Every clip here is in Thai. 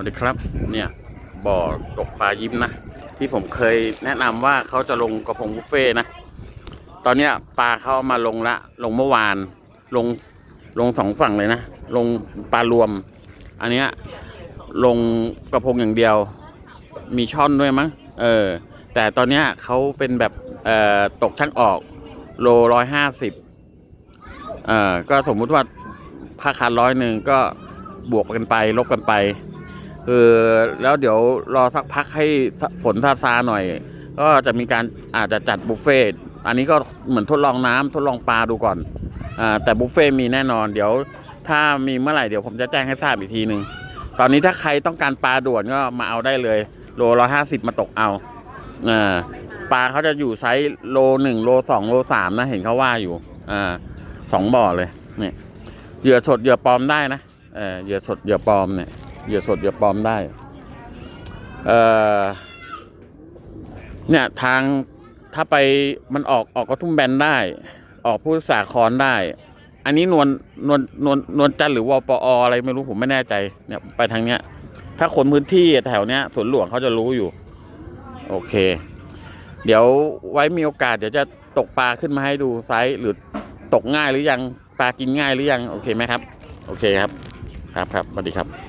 วัสดีครับ เนี่ยบ่อตกปลายิ้มนะ ที่ผมเคยแนะนำว่าเขาจะลงกระพงบุฟเฟ่นะ ตอนเนี้ยปลาเขาเอามาลงละ ลงเมื่อวาน ลงลงสองฝั่งเลยนะ ลงปลารวม อันเนี้ยลงกระพงอย่างเดียว มีช่อนด้วยมั้ง เออ แต่ตอนเนี้ยเขาเป็นแบบเอ่อตกทั้งออก โลร้อยห้าสิบเอ่อก็สมมุติว่าค่าคันร้อยหนึ่งก็บวกกันไป ลบกันไป คือแล้วเดี๋ยวรอสักพักให้ฝนซาซาๆหน่อย ก็จะมีการอาจจะจัดบุฟเฟ่ต์อันนี้ก็เหมือนทดลองน้ำทดลองปลาดูก่อนอ่าแต่บุฟเฟ่ต์มีแน่นอน เดี๋ยวถ้ามีเมื่อไหร่เดี๋ยวผมจะแจ้งให้ทราบอีกทีหนึ่งตอนนี้ถ้าใครต้องการปลาด่วนก็มาเอาได้เลย โลร้อยห้าสิบมาตกเอาอ่าปลาเขาจะอยู่ไซส์โลหนึ่งโลสองโลสามนะเห็นเขาว่าอยู่อ่าสองบ่อเลยเนี่ยเหยื่อสดเหยื่อปลอมได้นะเออเหยื่อสดเหยื่อปลอมเนี่ย เหยื่อสดเหยื่อปลอมได้ เออเนี่ยทางถ้าไปมันออกออกกระทุ่มแบนได้ ออกผู้สาครได้ อันนี้นวลนวลนวลนวลจันหรือวปออะไรไม่รู้ผมไม่แน่ใจ เนี่ยไปทางเนี้ย ถ้าคนพื้นที่แถวเนี้ยสวนหลวงเขาจะรู้อยู่ โอเค เดี๋ยวไว้มีโอกาสเดี๋ยวจะตกปลาขึ้นมาให้ดูไซส์หรือตกง่ายหรือยังปลากินง่ายหรือยัง โอเคไหมครับ โอเคครับ ครับครับสวัสดีครับ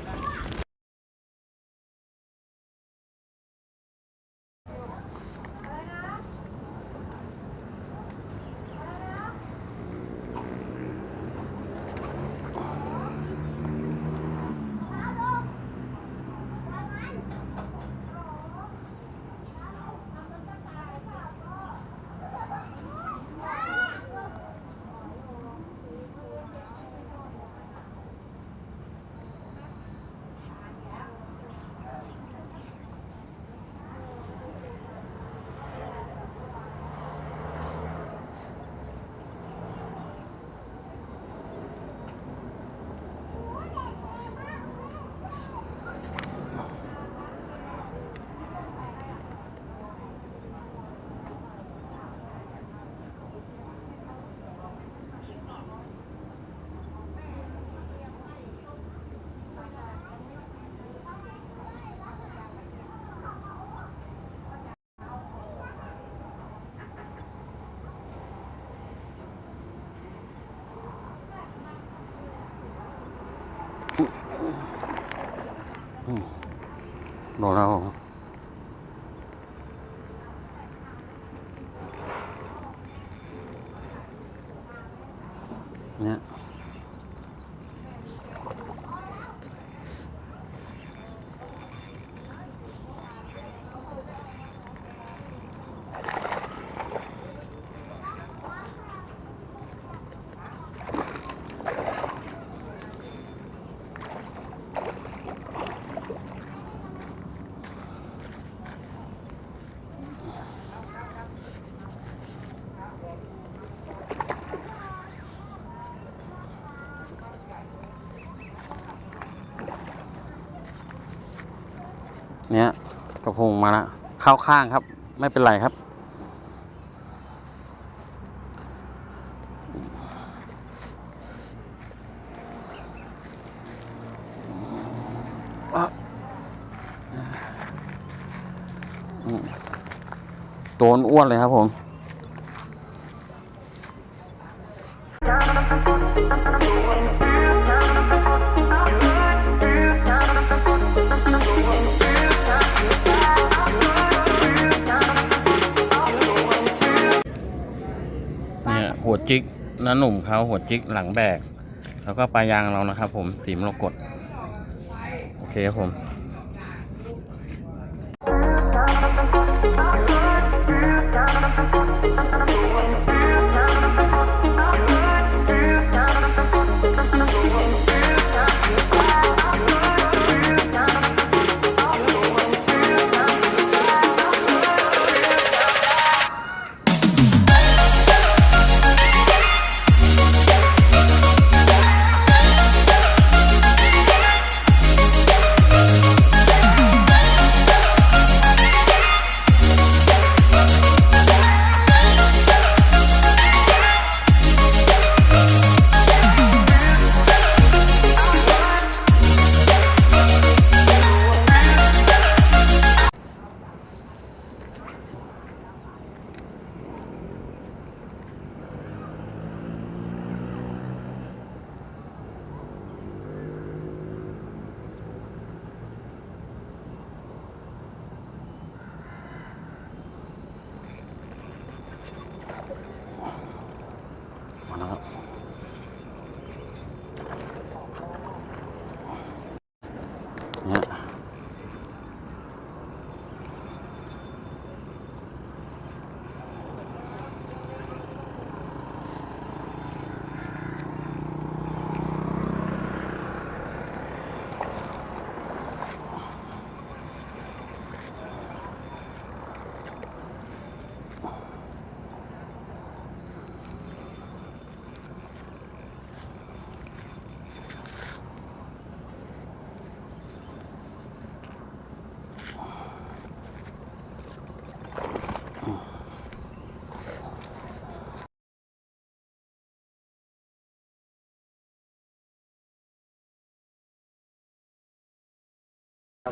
รอแนี่ยเนี่ยกระพงมาละเข้าข้างครับ ไม่เป็นไรครับอะอืมโดนอ้วนเลยครับผม จิกน้าหนุ่มเขาหัวจิกหลังแบก แล้วก็ปลายางเรานะครับผมสีมรกตโอเคครับผม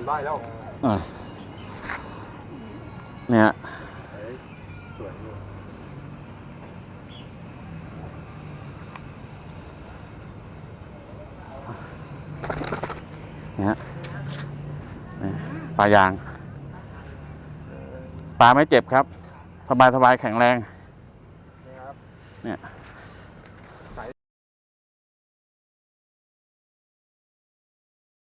ได้แล้วอะเนี่ยฮะสวยอยู่เนี่ยฮะนี่ปลายาง ปลาไม่เจ็บครับ สบายสบายๆแข็งแรงนะครับเนี่ย